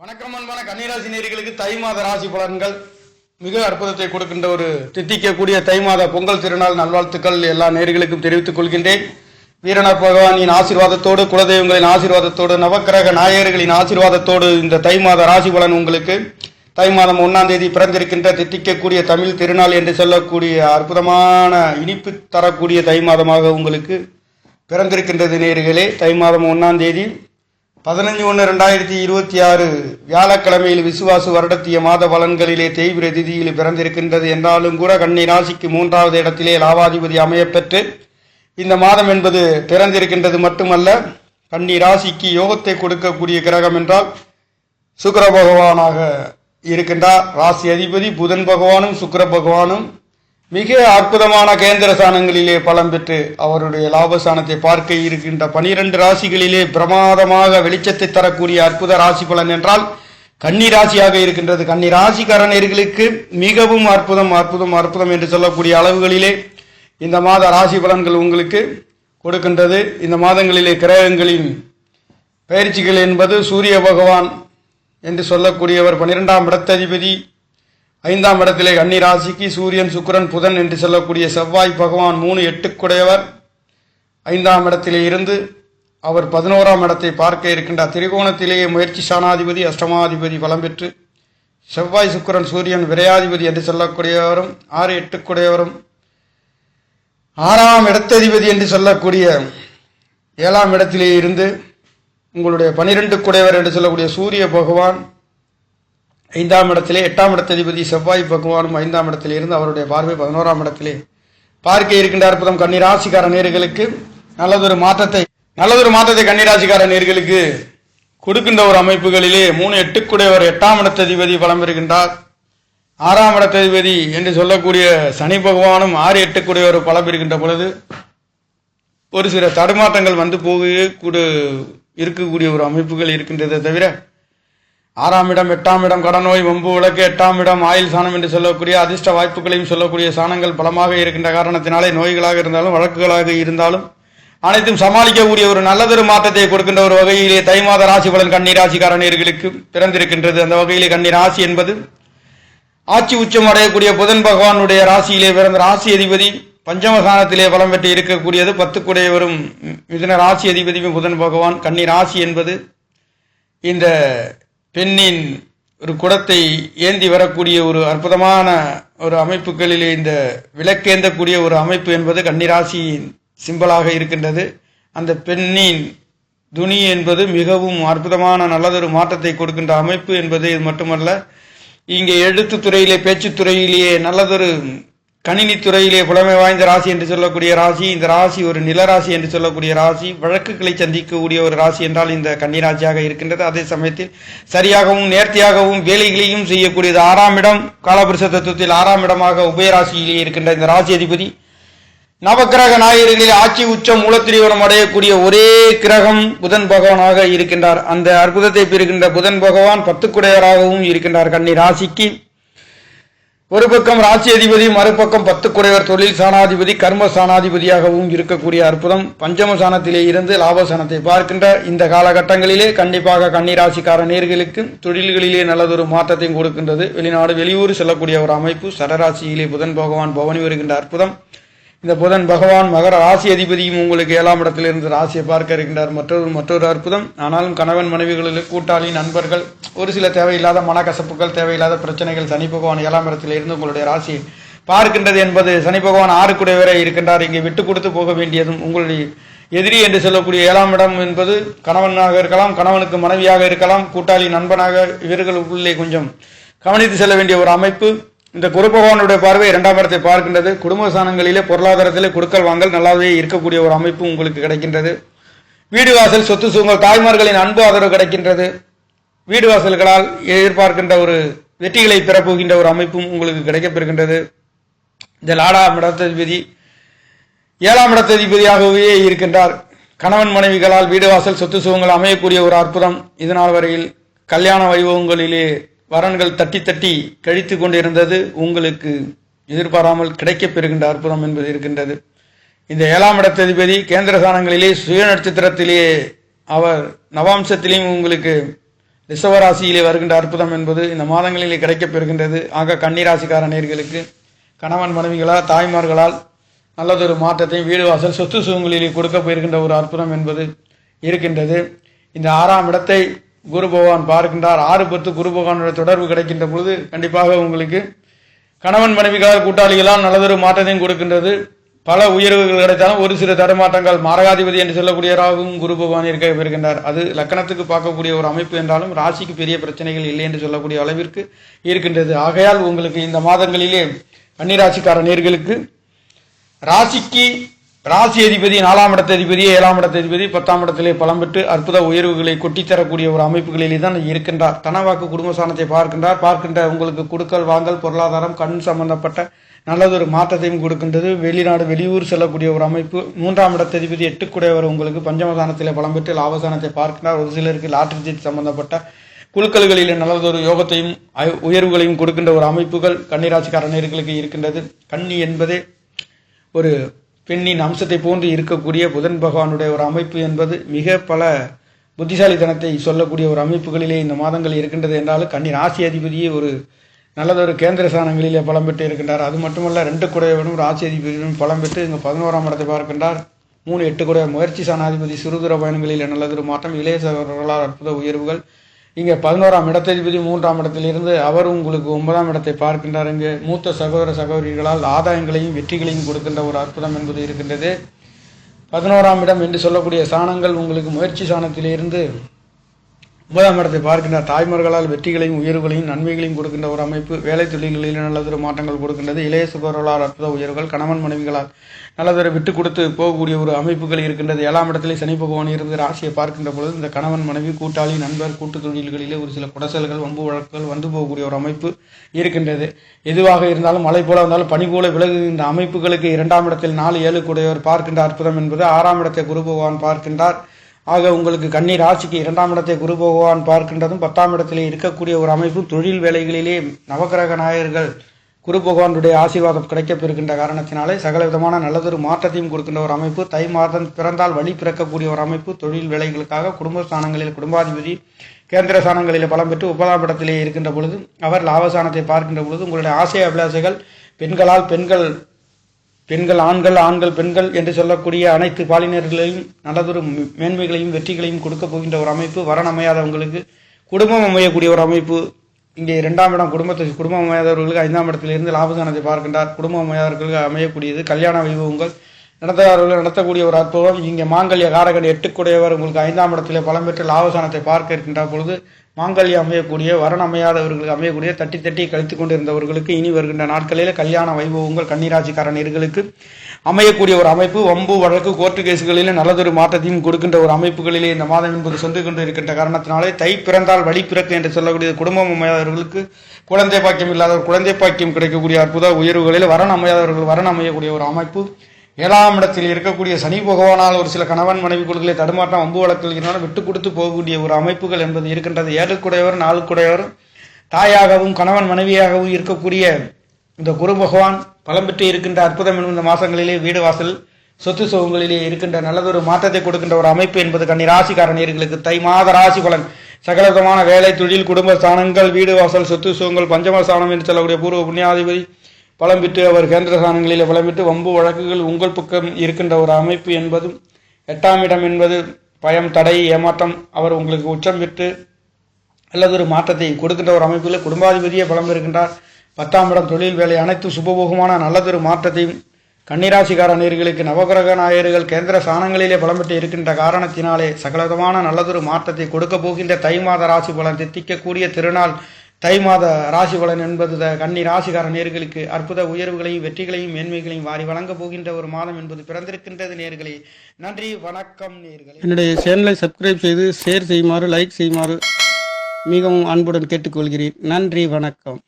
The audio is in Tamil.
வணக்கம் அன்பான கன்னிராசி நேர்களுக்கு தை மாத ராசி பலன்கள். மிக அற்புதத்தை கொடுக்கின்ற ஒரு தித்திக்கக்கூடிய தை மாத பொங்கல் திருநாள் நல்வாழ்த்துக்கள் எல்லா நேர்களுக்கும் தெரிவித்துக் கொள்கின்றேன். வீரனார் பகவானின் ஆசீர்வாதத்தோடு குலதெய்வங்களின் ஆசீர்வாதத்தோடு நவக்கிரக நாயகர்களின் ஆசீர்வாதத்தோடு இந்த தை மாத ராசி பலன் உங்களுக்கு. தை மாதம் ஒன்னாம் தேதி பிறந்திருக்கின்ற தித்திக்கக்கூடிய தமிழ் திருநாள் என்று சொல்லக்கூடிய அற்புதமான இனிப்பு தரக்கூடிய தை மாதமாக உங்களுக்கு பிறந்திருக்கின்றது நேர்களே தை மாதம் ஒன்னாம் தேதி பதினஞ்சு ஒன்று ரெண்டாயிரத்தி இருபத்தி ஆறு வியாழக்கிழமையில் விசுவாசு வருடத்திய மாத பலன்களிலே தெய்விர திதியில் பிறந்திருக்கின்றது என்றாலும் கூட கண்ணி ராசிக்கு மூன்றாவது இடத்திலே லாபாதிபதி அமையப்பெற்று இந்த மாதம் என்பது பிறந்திருக்கின்றது மட்டுமல்ல கண்ணி ராசிக்கு யோகத்தை கொடுக்கக்கூடிய கிரகம் என்றால் சுக்கர பகவானாக இருக்கின்றார். ராசி அதிபதி புதன் பகவானும் சுக்கிர பகவானும் மிக அற்புதமான கேந்திர சாணங்களிலே பலம் பெற்று அவருடைய லாபஸ்தானத்தை பார்க்க இருக்கின்ற பனிரெண்டு ராசிகளிலே பிரமாதமாக வெளிச்சத்தை தரக்கூடிய அற்புத ராசி பலன் என்றால் கன்னி ராசியாக இருக்கின்றது. கன்னி ராசிக்காரர்களுக்கு மிகவும் அற்புதம் அற்புதம் அற்புதம் என்று சொல்லக்கூடிய அளவுகளிலே இந்த மாத ராசி பலன்கள் உங்களுக்கு கொடுக்கின்றது. இந்த மாதங்களிலே கிரகங்களின் பயிற்சிகள் என்பது சூரிய பகவான் என்று சொல்லக்கூடியவர் பன்னிரெண்டாம் இடத்ததிபதி ஐந்தாம் இடத்திலே கன்னி ராசிக்கு சூரியன் சுக்கிரன் புதன் என்று சொல்லக்கூடிய செவ்வாய் பகவான் மூணு எட்டுக்குடையவர். ஐந்தாம் இடத்திலே இருந்து அவர் பதினோராம் இடத்தை பார்க்க இருக்கின்றார். திரிகோணத்திலேயே முயற்சி சாணாதிபதி அஷ்டமாதிபதி பலம் பெற்று செவ்வாய் சுக்கிரன் சூரியன் விரையாதிபதி என்று சொல்லக்கூடியவரும் ஆறு எட்டுக்குடையவரும் ஆறாம் இடத்ததிபதி என்று சொல்லக்கூடிய ஏழாம் இடத்திலே இருந்து உங்களுடைய பனிரெண்டு குடையவர் என்று சொல்லக்கூடிய சூரிய பகவான் ஐந்தாம் இடத்திலே எட்டாம் இடத்ததிபதி செவ்வாய் பகவானும் ஐந்தாம் இடத்தில் இருந்து அவருடைய பார்வை பதினோராம் இடத்திலே. பார்க்க இருக்கின்ற அற்புதம் கன்னிராசிக்கார நேர்களுக்கு நல்லதொரு மாற்றத்தை நல்லதொரு மாற்றத்தை கன்னிராசிக்கார நேர்களுக்கு கொடுக்கின்ற ஒரு அமைப்புகளிலே மூணு எட்டுக்குடையவர் எட்டாம் இடத்ததிபதி பலம் பெறுகின்றார் ஆறாம் இடத்ததிபதி என்று சொல்லக்கூடிய சனி பகவானும் ஆறு எட்டுக்குடையவர் பலம் பெறுகின்ற பொழுது ஒரு சில தடுமாற்றங்கள் வந்து போக கூட இருக்கக்கூடிய ஒரு அமைப்புகள் இருக்கின்றதை தவிர ஆறாம் இடம் எட்டாம் இடம் கடனோய் வம்பு விளக்கு எட்டாம் இடம் ஆயில் சாணம் என்று சொல்லக்கூடிய அதிர்ஷ்ட வாய்ப்புகளையும் சொல்லக்கூடிய சாணங்கள் பலமாக இருக்கின்ற காரணத்தினாலே நோய்களாக இருந்தாலும் வழக்குகளாக இருந்தாலும் அனைத்தும் சமாளிக்கக்கூடிய ஒரு நல்லதொரு மாற்றத்தை கொடுக்கின்ற ஒரு வகையிலே தை மாத ராசி பலன் கன்னி ராசிக்காரணியர்களுக்கு பிறந்திருக்கின்றது. அந்த வகையிலே கண்ணீர் ராசி என்பது ஆட்சி உச்சம் அடையக்கூடிய புதன் பகவானுடைய ராசியிலே பிறந்த ராசி அதிபதி பஞ்சமசானத்திலே பலம் பெற்று இருக்கக்கூடியது பத்துக்குடையவரும் மிதன ராசி அதிபதியும் புதன் பகவான் கன்னி ராசி என்பது இந்த பெண்ணின் ஒரு குடத்தை ஏந்தி வரக்கூடிய ஒரு அற்புதமான ஒரு அமைப்புகளிலே இந்த விளக்கேந்தக்கூடிய ஒரு அமைப்பு என்பது கன்னிராசியின் சிம்பலாக இருக்கின்றது. அந்த பெண்ணின் துணி என்பது மிகவும் அற்புதமான நல்லதொரு மாற்றத்தை கொடுக்கின்ற அமைப்பு என்பது இது மட்டுமல்ல இங்கே எழுத்துத் துறையிலே துறையிலேயே நல்லதொரு கணினி துறையிலே புலமை வாய்ந்த ராசி என்று சொல்லக்கூடிய ராசி இந்த ராசி ஒரு நிலராசி என்று சொல்லக்கூடிய ராசி. வழக்குகளை சந்திக்கக்கூடிய ஒரு ராசி என்றால் இந்த கன்னிராசியாக இருக்கின்றது. அதே சமயத்தில் சரியாகவும் நேர்த்தியாகவும் வேலைகளையும் செய்யக்கூடியது ஆறாம் இடம் காலபுருஷ தத்துவத்தில் ஆறாம் இடமாக உபயராசியிலே இருக்கின்ற இந்த ராசி அதிபதி. நவக்கிரக நாயகர்களில் ஆட்சி உச்சம் மூலத்திரிவனம் அடையக்கூடிய ஒரே கிரகம் புதன் பகவானாக இருக்கின்றார். அந்த அற்புதத்தை பெறுகின்ற புதன் பகவான் பத்துக்குடையராகவும் இருக்கின்றார் கன்னி ராசிக்கு ஒரு பக்கம் ராசி அதிபதி மறுபக்கம் பத்து குறைவர் தொழில் சாணாதிபதி கர்ம சாணாதிபதியாகவும் இருக்கக்கூடிய அற்புதம் பஞ்சம சாணத்திலே இருந்து லாபசானத்தை பார்க்கின்ற இந்த காலகட்டங்களிலே கண்டிப்பாக கன்னிராசிக்கார நேர்களுக்கு தொழில்களிலே நல்லதொரு மாற்றத்தையும் கொடுக்கின்றது. வெளிநாடு வெளியூர் செல்லக்கூடிய ஒரு அமைப்பு சரராசியிலே புதன் பகவான் பவனி வருகின்ற அற்புதம். இந்த புதன் பகவான் மகர ராசி அதிபதியும் உங்களுக்கு ஏழாம் இடத்திலிருந்து ராசியை பார்க்க இருக்கின்றார். மற்றொரு மற்றொரு அற்புதம். ஆனாலும் கணவன் மனைவிகளில் கூட்டாளி நண்பர்கள் ஒரு சில தேவையில்லாத மனக்கசப்புகள் தேவையில்லாத பிரச்சனைகள் சனி பகவான் ஏழாம் இடத்திலிருந்து உங்களுடைய ராசியை பார்க்கின்றது என்பது சனி பகவான் ஆறுக்குடையவரை இருக்கின்றார். இங்கே விட்டு கொடுத்து போக வேண்டியதும் உங்களுடைய எதிரி என்று சொல்லக்கூடிய ஏழாம் இடம் என்பது கணவனாக இருக்கலாம் கணவனுக்கு மனைவியாக இருக்கலாம் கூட்டாளி நண்பனாக இவர்களுக்குள்ளே கொஞ்சம் கவனித்து செல்ல வேண்டிய ஒரு அமைப்பு. இந்த குரு பகவானுடைய பார்வை இரண்டாம் இடத்தை பார்க்கின்றது. குடும்ப சாணங்களிலே பொருளாதாரத்திலே கொடுக்கல் வாங்கல் நல்லாவே இருக்கக்கூடிய ஒரு அமைப்பு உங்களுக்கு கிடைக்கின்றது. வீடு வாசல் சொத்து சுகங்கள் தாய்மார்களின் அன்பு ஆதரவு கிடைக்கின்றது. வீடு வாசல்களால் எதிர்பார்க்கின்ற ஒரு வெற்றிகளை பெறப்போகின்ற ஒரு அமைப்பும் உங்களுக்கு கிடைக்கப்பெறுகின்றது இந்த லாடாம் இடத்ததிபதி ஏழாம் இடத்ததிபதியாகவே இருக்கின்றார். கணவன் மனைவிகளால் வீடு வாசல் சொத்து சுகங்கள் அமையக்கூடிய ஒரு அற்புதம். இதனால் வரையில் கல்யாண வைபவங்களிலே வரன்கள் தட்டி தட்டி கழித்து கொண்டிருந்தது. உங்களுக்கு எதிர்பாராமல் கிடைக்கப் பெறுகின்ற அற்புதம் என்பது இருக்கின்றது. இந்த ஏழாம் இடத்ததிபதி கேந்திர ஸ்தானங்களிலே சுய அவர் நவாம்சத்திலேயும் உங்களுக்கு ரிஷவராசியிலே வருகின்ற அற்புதம் என்பது இந்த மாதங்களிலே கிடைக்கப் பெறுகின்றது. ஆக கன்னிராசிக்கார நேர்களுக்கு கணவன் மனைவிகளால் தாய்மார்களால் நல்லதொரு மாற்றத்தையும் வீடு வாசல் சொத்து சுகங்களிலே கொடுக்க போயிருக்கின்ற ஒரு அற்புதம் என்பது இருக்கின்றது. இந்த ஆறாம் இடத்தை குரு பகவான் பார்க்கின்றார். ஆறு பத்து குரு பகவானுடைய தொடர்பு கிடைக்கின்ற பொழுது கண்டிப்பாக உங்களுக்கு கணவன் மனைவிகளால் கூட்டாளிகளால் நல்லதொரு மாற்றத்தையும் கொடுக்கின்றது. பல உயர்வுகள் கிடைத்தாலும் ஒரு சில தடுமாற்றங்கள் மாரகாதிபதி என்று சொல்லக்கூடியவராகவும் குரு பகவான் இருக்க பெறுகின்றார் அது லக்கணத்துக்கு பார்க்கக்கூடிய ஒரு அமைப்பு என்றாலும் ராசிக்கு பெரிய பிரச்சனைகள் இல்லை என்று சொல்லக்கூடிய அளவிற்கு இருக்கின்றது. ஆகையால் உங்களுக்கு இந்த மாதங்களிலே கன்னிராசிக்கார நேர்களுக்கு ராசிக்கு ராசி அதிபதி நாலாம் இடத்த அதிபதி ஏழாம் இடத்த அதிபதி பத்தாம் இடத்திலே பலம் பெற்று அற்புத உயர்வுகளை கொட்டித்தரக்கூடிய ஒரு அமைப்புகளிலே தான் இருக்கின்றார். தனவாக்கு குடும்ப சாணத்தை பார்க்கின்றார். பார்க்கின்ற உங்களுக்கு கொடுக்கல் வாங்கல் பொருளாதாரம் கண் சம்பந்தப்பட்ட நல்லதொரு மாற்றத்தையும் கொடுக்கின்றது. வெளிநாடு வெளியூர் செல்லக்கூடிய ஒரு அமைப்பு. மூன்றாம் இடத்த அதிபதி எட்டுக்குடையவர் உங்களுக்கு பஞ்சமதானத்தில் பலம் பெற்று லாபசானத்தை பார்க்கின்றார். ஒரு சிலருக்கு லாட்டரி சீட் சம்பந்தப்பட்ட குழுக்கள்களில் நல்லதொரு யோகத்தையும் உயர்வுகளையும் கொடுக்கின்ற ஒரு அமைப்புகள் கன்னிராசிக்கார நேர்களுக்கு இருக்கின்றது. கன்னி என்பதே ஒரு பெண்ணின் அம்சத்தை போன்று இருக்கக்கூடிய புதன் பகவானுடைய ஒரு அமைப்பு என்பது மிக பல புத்திசாலித்தனத்தை சொல்லக்கூடிய ஒரு அமைப்புகளிலே இந்த மாதங்கள் இருக்கின்றது என்றாலும் கண்ணீர் ராசி அதிபதியே ஒரு நல்லதொரு கேந்திர ஸ்தானங்களிலே பலம் பெற்று இருக்கின்றார். அது மட்டுமல்ல ரெண்டு குடையவனும் ராசி அதிபதியும் பலம் பெற்று இங்கு பதினோராம் இடத்தை பார்க்கின்றார். மூணு எட்டு குடைய முயற்சி சாணாதிபதி சிறுதுர பயணங்களில் நல்லதொரு மாற்றம் இளைய சகோதரர்களால் அற்புத உயர்வுகள் இங்கே பதினோராம் இடத்ததிபதி மூன்றாம் இடத்திலிருந்து அவர் உங்களுக்கு ஒன்பதாம் இடத்தை பார்க்கின்றார். இங்கு மூத்த சகோதர சகோதரிகளால் ஆதாயங்களையும் வெற்றிகளையும் கொடுக்கின்ற ஒரு அற்புதம் என்பது இருக்கின்றது. பதினோராம் இடம் என்று சொல்லக்கூடிய சாணங்கள் உங்களுக்கு முயற்சி சாணத்திலிருந்து ஒன்பதாம் இடத்தை பார்க்கின்றார் தாய்மார்களால் வெற்றிகளையும் உயர்வுகளையும் நன்மைகளையும் கொடுக்கின்ற ஒரு அமைப்பு வேலை தொழில்களில் நல்லதொரு மாற்றங்கள் கொடுக்கின்றது. இளைய சுகர்களால் அற்புத உயர்வுகள் கணவன் மனைவிகளால் நல்லதொரு விட்டு கொடுத்து போகக்கூடிய ஒரு அமைப்புகள் இருக்கின்றது. ஏழாம் இடத்திலே சனி பகவான் இருந்து ராசியை பார்க்கின்ற பொழுது இந்த கணவன் மனைவி கூட்டாளி நண்பர் கூட்டு தொழில்களிலே ஒரு சில குடசல்கள் வம்பு வழக்குகள் வந்து போகக்கூடிய ஒரு அமைப்பு இருக்கின்றது. எதுவாக இருந்தாலும் மழை போல வந்தாலும் பனி போல விலகுகின்ற அமைப்புகளுக்கு இரண்டாம் இடத்தில் நாலு ஏழு கூடையவர் பார்க்கின்ற அற்புதம் என்பது ஆறாம் இடத்தை குரு பகவான் பார்க்கின்றார். ஆக உங்களுக்கு கண்ணீர் ராசிக்கு இரண்டாம் இடத்தை குரு பகவான் பார்க்கின்றதும் பத்தாம் இடத்திலே இருக்கக்கூடிய ஒரு அமைப்பு தொழில் வேலைகளிலே நவக்கிரக நாயகர்கள் குரு பகவானுடைய ஆசீர்வாதம் கிடைக்கப்பெறுகின்ற காரணத்தினாலே சகல விதமான நல்லதொரு மாற்றத்தையும் கொடுக்கின்ற ஒரு அமைப்பு தை மாதம் பிறந்தால் வழி பிறக்கக்கூடிய ஒரு அமைப்பு தொழில் வேலைகளுக்காக குடும்ப ஸ்தானங்களில் குடும்பாதிபதி கேந்திர ஸ்தானங்களில் பலம் பெற்று ஒன்பதாம் இடத்திலே இருக்கின்ற பொழுது அவர் லாபஸ்தானத்தை பார்க்கின்ற பொழுது உங்களுடைய ஆசை அபிலாசைகள் பெண்களால் பெண்கள் பெண்கள் ஆண்கள் ஆண்கள் பெண்கள் என்று சொல்லக்கூடிய அனைத்து பாலினர்களையும் நல்லதொரு மேன்மைகளையும் வெற்றிகளையும் கொடுக்க போகின்ற ஒரு அமைப்பு வரன் அமையாதவங்களுக்கு குடும்பம் அமையக்கூடிய ஒரு அமைப்பு. இங்கே இரண்டாம் இடம் குடும்பத்தை குடும்பம் அமையாதவர்களுக்கு ஐந்தாம் இடத்திலிருந்து லாபதானத்தை பார்க்கின்றார். குடும்பம் அமையாதவர்களுக்கு அமையக்கூடியது கல்யாண வைபவங்கள். நடத்துகிறவர்கள் நடத்தக்கூடிய ஒரு அற்புதம். இங்கே மாங்கல்ய காரகன் எட்டுக்குடையவர் உங்களுக்கு ஐந்தாம் இடத்திலே பலம் பெற்று லாபசானத்தை பார்க்க இருக்கின்ற பொழுது மாங்கல்யம் அமையக்கூடிய வரன் அமையாதவர்களுக்கு அமையக்கூடிய தட்டி தட்டி கழித்து கொண்டிருந்தவர்களுக்கு இனி வருகின்ற நாட்களில் கல்யாண வைபவங்கள் கன்னிராசிக்காரர்களுக்கு அமையக்கூடிய ஒரு அமைப்பு. வம்பு வழக்கு கோர்ட்டு கேசுகளில் நல்லதொரு மாற்றத்தையும் கொடுக்கின்ற ஒரு அமைப்புகளிலே இந்த மாதம் என்பது சென்று கொண்டு இருக்கின்ற காரணத்தினாலே தை பிறந்தால் வழி பிறக்கு என்று சொல்லக்கூடிய குடும்பம் அமையாதவர்களுக்கு குழந்தை பாக்கியம் இல்லாதவர் குழந்தை பாக்கியம் கிடைக்கக்கூடிய அற்புத உயர்வுகளில் வரன் அமையாதவர்கள் வரன் அமையக்கூடிய ஒரு அமைப்பு. ஏழாம் இடத்தில் இருக்கக்கூடிய சனி பகவானால் ஒரு சில கணவன் மனைவி கொள்கையை தடுமாற்றம் அம்பு வழக்கில் விட்டு கொடுத்து போகக்கூடிய ஒரு அமைப்புகள் என்பது இருக்கின்றது. ஏழுக்குடையவர் நாளுக்குடையவர் தாயாகவும் கணவன் மனைவியாகவும் இருக்கக்கூடிய இந்த குரு பகவான் பலம் பெற்று இருக்கின்ற அற்புதம் என்னும் இந்த மாதங்களிலே வீடு வாசல் சொத்து சுகங்களிலே இருக்கின்ற நல்லதொரு மாற்றத்தை கொடுக்கின்ற ஒரு அமைப்பு என்பது கன்னிராசிக்காரணியர்களுக்கு தை மாத ராசி பலன். சகலவிதமான வேலை தொழில் குடும்ப ஸ்தானங்கள் வீடு வாசல் சொத்து சுகங்கள் பஞ்சம ஸ்தானம் என்று சொல்லக்கூடிய பூர்வ புண்ணியாதிபதி பலம் அவர் கேந்திர ஸ்தானங்களிலே வம்பு வழக்குகள் உங்கள் பக்கம் இருக்கின்ற ஒரு அமைப்பு என்பதும் எட்டாம் இடம் என்பது பயம் தடை ஏமாற்றம் அவர் உங்களுக்கு உச்சம் பெற்று நல்லதொரு மாற்றத்தை கொடுக்கின்ற ஒரு அமைப்பில் குடும்பாதிபதியே பலம் இருக்கின்றார் பத்தாம் இடம் தொழில் வேலை அனைத்து சுபபோகமான நல்லதொரு மாற்றத்தையும் கன்னிராசிக்கார நேர்களுக்கு நவகிரக நாயர்கள் கேந்திர ஸ்தானங்களிலே பலம் பெற்று இருக்கின்ற காரணத்தினாலே சகலவிதமான நல்லதொரு மாற்றத்தை கொடுக்க போகின்ற தை மாத ராசி பலன் தித்திக்கக்கூடிய திருநாள் தை மாத ராசி பலன் என்பது கன்னி ராசிகார நேர்களுக்கு அற்புத உயர்வுகளையும் வெற்றிகளையும் மேன்மைகளையும் வாரி வழங்கப் போகின்ற ஒரு மாதம் என்பது பிறந்திருக்கின்றது நேர்களே. நன்றி வணக்கம் நேர்களே. என்னுடைய சேனலை சப்ஸ்கிரைப் செய்து ஷேர் செய்யுமாறு லைக் செய்யுமாறு மிகவும் அன்புடன் கேட்டுக்கொள்கிறேன். நன்றி வணக்கம்.